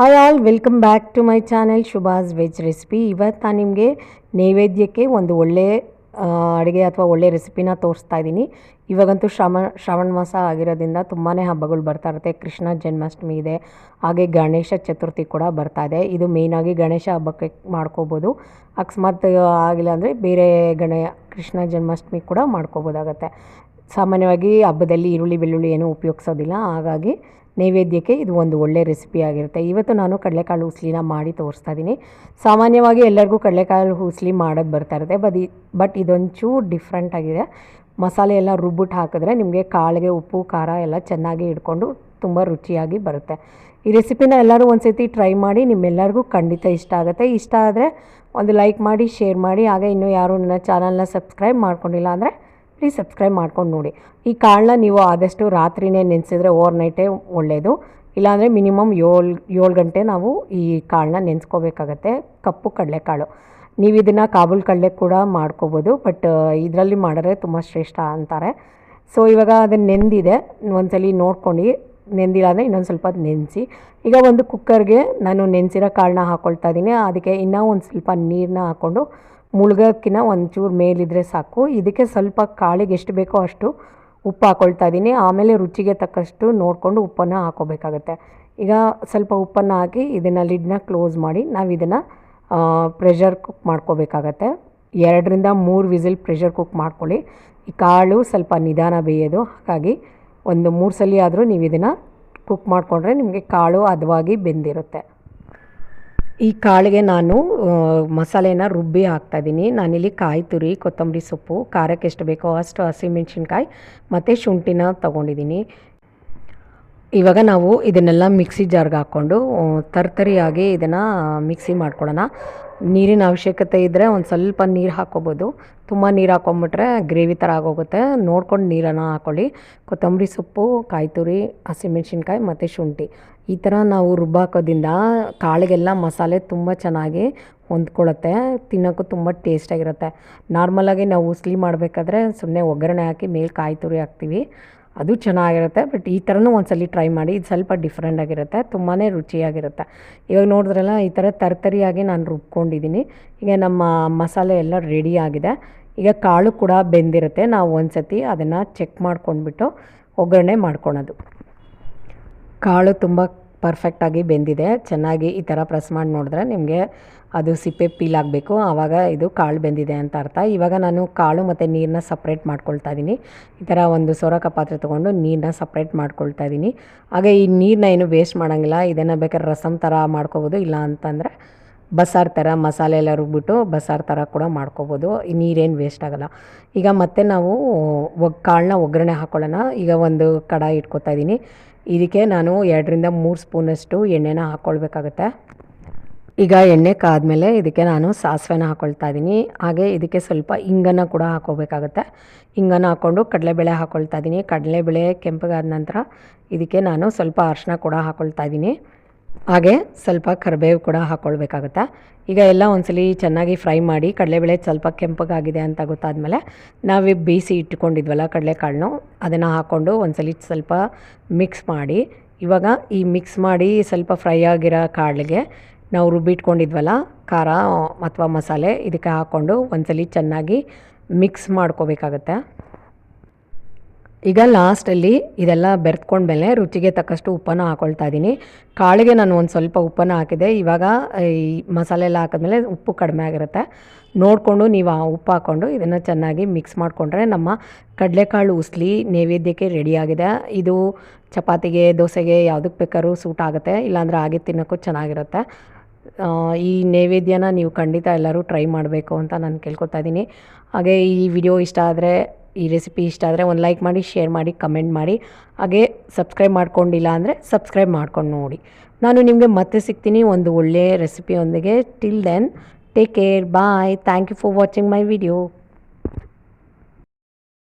Hi all welcome back to my channel Shubha's veg recipe ಇವತ್ತು ನಾನು ನಿಮಗೆ ನೈವೇದ್ಯಕ್ಕೆ ಒಂದು ಒಳ್ಳೆ ಅಡುಗೆ ಅಥವಾ ಒಳ್ಳೆ ರೆಸಿಪಿನ ತೋರಿಸ್ತಾ ಇದ್ದೀನಿ ಇವಾಗಂತೂ ಶ್ರಾವಣ ಶ್ರಾವಣ ಮಾಸ ಆಗಿರೋದ್ರಿಂದ ತುಂಬಾ ಹಬ್ಬಗಳು ಬರ್ತಾ ಇರುತ್ತೆ. ಕೃಷ್ಣ ಜನ್ಮಾಷ್ಟಮಿ ಇದೆ, ಹಾಗೆ ಗಣೇಶ ಚತುರ್ಥಿ ಕೂಡ ಬರ್ತಾ ಇದೆ. ಇದು ಮೇಯ್ನಾಗಿ ಗಣೇಶ ಹಬ್ಬಕ್ಕೆ ಮಾಡ್ಕೋಬೋದು. ಅಕಸ್ಮಾತ್ ಆಗಿಲ್ಲ ಅಂದರೆ ಬೇರೆ ಗಣ, ಕೃಷ್ಣ ಜನ್ಮಾಷ್ಟಮಿ ಕೂಡ ಮಾಡ್ಕೋಬೋದಾಗತ್ತೆ. ಸಾಮಾನ್ಯವಾಗಿ ಹಬ್ಬದಲ್ಲಿ ಈರುಳ್ಳಿ, ಬೆಳ್ಳುಳ್ಳಿ ಏನೂ ಉಪಯೋಗಿಸೋದಿಲ್ಲ. ಹಾಗಾಗಿ ನೈವೇದ್ಯಕ್ಕೆ ಇದು ಒಂದು ಒಳ್ಳೆ ರೆಸಿಪಿ ಆಗಿರುತ್ತೆ. ಇವತ್ತು ನಾನು ಕಡಲೆಕಾಳು ಉಸ್ಲಿನ ಮಾಡಿ ತೋರಿಸ್ತಾ ಇದ್ದೀನಿ ಸಾಮಾನ್ಯವಾಗಿ ಎಲ್ಲರಿಗೂ ಕಡಲೆಕಾಳು ಉಸ್ಲಿ ಮಾಡೋದು ಬರ್ತಾ ಇರುತ್ತೆ. ಬಟ್ ಬಟ್ ಇದೊಂಚೂರು ಡಿಫ್ರೆಂಟ್ ಆಗಿದೆ. ಮಸಾಲೆ ಎಲ್ಲ ರುಬ್ಬಿಟ್ಟು ಹಾಕಿದ್ರೆ ನಿಮಗೆ ಕಾಳಿಗೆ ಉಪ್ಪು, ಖಾರ ಎಲ್ಲ ಚೆನ್ನಾಗಿ ಹಿಡ್ಕೊಂಡು ತುಂಬ ರುಚಿಯಾಗಿ ಬರುತ್ತೆ. ಈ ರೆಸಿಪಿನ ಎಲ್ಲರೂ ಒಂದು ಸತಿ ಟ್ರೈ ಮಾಡಿ ನಿಮ್ಮೆಲ್ಲರಿಗೂ ಖಂಡಿತ ಇಷ್ಟ ಆಗುತ್ತೆ. ಇಷ್ಟ ಆದರೆ ಒಂದು ಲೈಕ್ ಮಾಡಿ ಶೇರ್ ಮಾಡಿ. ಹಾಗೆ ಇನ್ನೂ ಯಾರು ನನ್ನ ಚಾನಲ್ನ ಸಬ್ಸ್ಕ್ರೈಬ್ ಮಾಡ್ಕೊಂಡಿಲ್ಲ ಅಂದರೆ ಪ್ಲೀಸ್ ಸಬ್ಸ್ಕ್ರೈಬ್ ಮಾಡ್ಕೊಂಡು ನೋಡಿ. ಈ ಕಾಳನ್ನ ನೀವು ಆದಷ್ಟು ರಾತ್ರಿನೇ ನೆನೆಸಿದ್ರೆ ಓವರ್ ನೈಟೇ ಒಳ್ಳೆಯದು ಇಲ್ಲಾಂದರೆ ಮಿನಿಮಮ್ ಏಳು ಏಳು ಗಂಟೆ ನಾವು ಈ ಕಾಳನ್ನ ನೆನೆಸ್ಕೋಬೇಕಾಗತ್ತೆ. ಕಪ್ಪು ಕಡಲೆಕಾಳು. ನೀವು ಇದನ್ನು ಕಾಬೂಲ್ ಕಡಲೆ ಕೂಡ ಮಾಡ್ಕೋಬೋದು, ಬಟ್ ಇದರಲ್ಲಿ ಮಾಡಿದ್ರೆ ತುಂಬ ಶ್ರೇಷ್ಠ ಅಂತಾರೆ. ಸೊ ಇವಾಗ ಅದನ್ನು ನೆಂದಿದೆ. ಒಂದ್ಸಲಿ ನೋಡ್ಕೊಂಡು ನೆಂದಿಲ್ಲ ಅಂದರೆ ಇನ್ನೊಂದು ಸ್ವಲ್ಪ ನೆನೆಸಿ. ಈಗ ಒಂದು ಕುಕ್ಕರ್ಗೆ ನಾನು ನೆನೆಸಿರೋ ಕಾಳನ್ನ ಹಾಕ್ಕೊಳ್ತಾ ಇದ್ದೀನಿ. ಅದಕ್ಕೆ ಇನ್ನೂ ಒಂದು ಸ್ವಲ್ಪ ನೀರನ್ನ ಹಾಕ್ಕೊಂಡು ಮುಳುಗೋಕ್ಕಿಂತ ಒಂಚೂರು ಮೇಲಿದ್ರೆ ಸಾಕು. ಇದಕ್ಕೆ ಸ್ವಲ್ಪ ಕಾಳಿಗೆ ಎಷ್ಟು ಬೇಕೋ ಅಷ್ಟು ಉಪ್ಪು ಹಾಕ್ಕೊಳ್ತಾ ಇದ್ದೀನಿ. ಆಮೇಲೆ ರುಚಿಗೆ ತಕ್ಕಷ್ಟು ನೋಡಿಕೊಂಡು ಉಪ್ಪನ್ನು ಹಾಕೋಬೇಕಾಗತ್ತೆ. ಈಗ ಸ್ವಲ್ಪ ಉಪ್ಪನ್ನು ಹಾಕಿ ಇದನ್ನು ಲಿಡ್ನ ಕ್ಲೋಸ್ ಮಾಡಿ ನಾವು ಇದನ್ನು ಪ್ರೆಷರ್ ಕುಕ್ ಮಾಡ್ಕೋಬೇಕಾಗತ್ತೆ. ಎರಡರಿಂದ ಮೂರು ವಿಸಿಲ್ ಪ್ರೆಷರ್ ಕುಕ್ ಮಾಡ್ಕೊಳ್ಳಿ. ಈ ಕಾಳು ಸ್ವಲ್ಪ ನಿಧಾನ ಬೇಯೋದು. ಹಾಗಾಗಿ ಒಂದು ಮೂರು ಸಲ ಆದರೂ ನೀವು ಇದನ್ನು ಕುಕ್ ಮಾಡಿಕೊಂಡ್ರೆ ನಿಮಗೆ ಕಾಳು ಹದವಾಗಿ ಬೆಂದಿರುತ್ತೆ. ಈ ಕಾಳಿಗೆ ನಾನು ಮಸಾಲೆನ ರುಬ್ಬಿ ಹಾಕ್ತಾಯಿದ್ದೀನಿ ನಾನಿಲ್ಲಿ ಕಾಯಿ ತುರಿ, ಕೊತ್ತಂಬರಿ ಸೊಪ್ಪು, ಖಾರಕ್ಕೆ ಎಷ್ಟು ಬೇಕೋ ಅಷ್ಟು ಹಸಿಮೆಣ್ಸಿನ್ಕಾಯಿ, ಮತ್ತು ಶುಂಠಿನ ತೊಗೊಂಡಿದ್ದೀನಿ. ಇವಾಗ ನಾವು ಇದನ್ನೆಲ್ಲ ಮಿಕ್ಸಿ ಜಾರ್ಗೆ ಹಾಕ್ಕೊಂಡು ತರ್ತರಿಯಾಗಿ ಇದನ್ನು ಮಿಕ್ಸಿ ಮಾಡ್ಕೊಳ್ಳೋಣ. ನೀರಿನ ಅವಶ್ಯಕತೆ ಇದ್ದರೆ ಒಂದು ಸ್ವಲ್ಪ ನೀರು ಹಾಕ್ಕೋಬೋದು. ತುಂಬ ನೀರು ಹಾಕ್ಕೊಂಬಿಟ್ರೆ ಗ್ರೇವಿ ಥರ ಆಗೋಗುತ್ತೆ. ನೋಡ್ಕೊಂಡು ನೀರನ್ನು ಹಾಕ್ಕೊಳ್ಳಿ ಕೊತ್ತಂಬರಿ ಸೊಪ್ಪು ಕಾಯಿ ತುರಿ ಹಸಿಮೆಣ್ಸಿನ್ಕಾಯಿ ಮತ್ತು ಶುಂಠಿ. ಈ ಥರ ನಾವು ರುಬ್ಬಾಕೋದ್ರಿಂದ ಕಾಳಿಗೆಲ್ಲ ಮಸಾಲೆ ತುಂಬ ಚೆನ್ನಾಗಿ ಹೊಂದ್ಕೊಳ್ಳುತ್ತೆ. ತಿನ್ನೋಕ್ಕೂ ತುಂಬ ಟೇಸ್ಟಾಗಿರುತ್ತೆ. ನಾರ್ಮಲಾಗಿ ನಾವು ಉಸ್ಲಿ ಮಾಡಬೇಕಾದ್ರೆ ಸುಮ್ಮನೆ ಒಗ್ಗರಣೆ ಹಾಕಿ, ಮೇಲೆ ಕಾಯಿ ತುರಿ ಹಾಕ್ತೀವಿ. ಅದು ಚೆನ್ನಾಗಿರುತ್ತೆ, ಬಟ್ ಈ ಥರನೂ ಒಂದ್ಸಲ ಟ್ರೈ ಮಾಡಿ, ಇದು ಸ್ವಲ್ಪ ಡಿಫ್ರೆಂಟ್ ಆಗಿರುತ್ತೆ ತುಂಬಾ ರುಚಿಯಾಗಿರುತ್ತೆ. ಇವಾಗ ನೋಡಿದ್ರಲ್ಲ, ಈ ಥರ ತರ್ತರಿಯಾಗಿ ನಾನು ರುಬ್ಕೊಂಡಿದ್ದೀನಿ. ಈಗ ನಮ್ಮ ಮಸಾಲೆ ಎಲ್ಲ ರೆಡಿ ಆಗಿದೆ. ಈಗ ಕಾಳು ಕೂಡ ಬೆಂದಿರುತ್ತೆ, ನಾವು ಒಂದು ಸತಿ ಅದನ್ನು ಚೆಕ್ ಮಾಡ್ಕೊಂಡ್ಬಿಟ್ಟು ಒಗ್ಗರಣೆ ಮಾಡ್ಕೊಳೋದು. ಕಾಳು ತುಂಬ ಪರ್ಫೆಕ್ಟಾಗಿ ಬೆಂದಿದೆ. ಚೆನ್ನಾಗಿ ಈ ಥರ ಪ್ರೆಸ್ ಮಾಡಿ ನೋಡಿದ್ರೆ ನಿಮಗೆ ಅದು ಸಿಪ್ಪೆ ಪೀಲ್ ಆಗಬೇಕು. ಆವಾಗ ಇದು ಕಾಳು ಬೆಂದಿದೆ ಅಂತ ಅರ್ಥ. ಇವಾಗ ನಾನು ಕಾಳು ಮತ್ತು ನೀರನ್ನ ಸಪ್ರೇಟ್ ಮಾಡ್ಕೊಳ್ತಾ ಇದ್ದೀನಿ ಈ ಥರ ಒಂದು ಸೊರಕ ಪಾತ್ರೆ ತೊಗೊಂಡು ನೀರನ್ನ ಸಪ್ರೇಟ್ ಮಾಡ್ಕೊಳ್ತಾ ಇದ್ದೀನಿ ಹಾಗೆ ಈ ನೀರನ್ನ ಏನು ವೇಸ್ಟ್ ಮಾಡೋಂಗಿಲ್ಲ. ಇದನ್ನು ಬೇಕಾದ್ರೆ ರಸಮ್ ಥರ ಮಾಡ್ಕೋಬೋದು. ಇಲ್ಲ ಅಂತಂದರೆ ಬಸಾರ್ ಥರ ಮಸಾಲೆ ಎಲ್ಲ ರುಬ್ಬಿಟ್ಟು ಬಸ್ಸಾರು ಥರ ಕೂಡ ಮಾಡ್ಕೋಬೋದು. ನೀರೇನು ವೇಸ್ಟ್ ಆಗೋಲ್ಲ. ಈಗ ಮತ್ತೆ ನಾವು ಒಗ್, ಕಾಳನ್ನ ಒಗ್ಗರಣೆ ಹಾಕ್ಕೊಳ್ಳೋಣ ಈಗ ಒಂದು ಕಡಾಯಿ ಇಟ್ಕೊತಾ ಇದ್ದೀನಿ. ಇದಕ್ಕೆ ನಾನು ಎರಡರಿಂದ ಮೂರು ಸ್ಪೂನಷ್ಟು ಎಣ್ಣೆನ ಹಾಕ್ಕೊಳ್ಬೇಕಾಗತ್ತೆ ಈಗ ಎಣ್ಣೆ ಕಾದ್ಮೇಲೆ ಇದಕ್ಕೆ ನಾನು ಸಾಸಿವೆನ ಹಾಕ್ಕೊಳ್ತಾ ಇದ್ದೀನಿ. ಹಾಗೆ ಇದಕ್ಕೆ ಸ್ವಲ್ಪ ಇಂಗನ್ನು ಕೂಡ ಹಾಕೋಬೇಕಾಗತ್ತೆ ಇಂಗನ್ನು ಹಾಕ್ಕೊಂಡು ಕಡಲೆಬೇಳೆ ಹಾಕ್ಕೊಳ್ತಾ ಇದ್ದೀನಿ. ಕಡಲೆಬೇಳೆ ಕೆಂಪಗಾದ ನಂತರ ಇದಕ್ಕೆ ನಾನು ಸ್ವಲ್ಪ ಅರಶಿನ ಕೂಡ ಹಾಕ್ಕೊಳ್ತಾ ಇದ್ದೀನಿ. ಹಾಗೆ ಸ್ವಲ್ಪ ಕರಿಬೇವು ಕೂಡ ಹಾಕ್ಕೊಳ್ಬೇಕಾಗುತ್ತೆ ಈಗ ಎಲ್ಲ ಒಂದ್ಸಲಿ ಚೆನ್ನಾಗಿ ಫ್ರೈ ಮಾಡಿ ಕಡಲೆಬೇಳೆ ಸ್ವಲ್ಪ ಕೆಂಪಗಾಗಿದೆ ಅಂತ ಗೊತ್ತಾದಮೇಲೆ ನಾವು ಬೇಯಿಸಿ ಇಟ್ಕೊಂಡಿದ್ವಲ್ಲ ಕಡಲೆಕಾಳನ್ನು, ಅದನ್ನು ಹಾಕ್ಕೊಂಡು ಒಂದ್ಸಲಿ ಸ್ವಲ್ಪ ಮಿಕ್ಸ್ ಮಾಡಿ. ಇವಾಗ ಈ ಮಿಕ್ಸ್ ಮಾಡಿ ಸ್ವಲ್ಪ ಫ್ರೈ ಆಗಿರೋ ಕಾಳಿಗೆ ನಾವು ರುಬ್ಬಿಟ್ಕೊಂಡಿದ್ವಲ್ಲ, ಖಾರ ಅಥವಾ ಮಸಾಲೆ ಇದಕ್ಕೆ ಹಾಕ್ಕೊಂಡು ಒಂದ್ಸಲಿ ಚೆನ್ನಾಗಿ ಮಿಕ್ಸ್ ಮಾಡ್ಕೋಬೇಕಾಗತ್ತೆ? ಈಗ ಲಾಸ್ಟಲ್ಲಿ ಇದೆಲ್ಲ ಬೆರೆತ್ಕೊಂಡ್ಮೇಲೆ ರುಚಿಗೆ ತಕ್ಕಷ್ಟು ಉಪ್ಪನ್ನು ಹಾಕ್ಕೊಳ್ತಾ ಇದ್ದೀನಿ ಕಾಳಿಗೆ ನಾನು ಒಂದು ಸ್ವಲ್ಪ ಉಪ್ಪನ್ನು ಹಾಕಿದೆ. ಇವಾಗ ಈ ಮಸಾಲೆ ಎಲ್ಲ ಹಾಕಿದ್ಮೇಲೆ ಉಪ್ಪು ಕಡಿಮೆ ಆಗಿರುತ್ತೆ. ನೋಡಿಕೊಂಡು ನೀವು ಆ ಉಪ್ಪು ಹಾಕ್ಕೊಂಡು ಇದನ್ನು ಚೆನ್ನಾಗಿ ಮಿಕ್ಸ್ ಮಾಡಿಕೊಂಡ್ರೆ ನಮ್ಮ ಕಡಲೆಕಾಳು ಉಸ್ಲಿ ನೈವೇದ್ಯಕ್ಕೆ ರೆಡಿಯಾಗಿದೆ ಇದು ಚಪಾತಿಗೆ, ದೋಸೆಗೆ ಯಾವುದಕ್ಕೆ ಬೇಕಾದ್ರೂ ಸೂಟ್ ಆಗುತ್ತೆ. ಇಲ್ಲಾಂದರೆ ಹಾಗೆ ತಿನ್ನೋಕ್ಕೂ ಚೆನ್ನಾಗಿರುತ್ತೆ. ಈ ನೈವೇದ್ಯನ ನೀವು ಖಂಡಿತ ಎಲ್ಲರೂ ಟ್ರೈ ಮಾಡಬೇಕು ಅಂತ ನಾನು ಕೇಳ್ಕೊತಾ ಇದ್ದೀನಿ ಹಾಗೆ ಈ ವಿಡಿಯೋ ಇಷ್ಟ ಆದರೆ ಈ ರೆಸಿಪಿ ಇಷ್ಟ ಆದರೆ ಒಂದು ಲೈಕ್ ಮಾಡಿ ಶೇರ್ ಮಾಡಿ ಕಮೆಂಟ್ ಮಾಡಿ. ಹಾಗೆ ಸಬ್ಸ್ಕ್ರೈಬ್ ಮಾಡ್ಕೊಂಡಿಲ್ಲ ಅಂದರೆ ಸಬ್ಸ್ಕ್ರೈಬ್ ಮಾಡ್ಕೊಂಡು ನೋಡಿ. ನಾನು ನಿಮಗೆ ಮತ್ತೆ ಸಿಗ್ತೀನಿ ಒಂದು ಒಳ್ಳೆಯ ರೆಸಿಪಿಯೊಂದಿಗೆ till then take care bye thank you for watching my video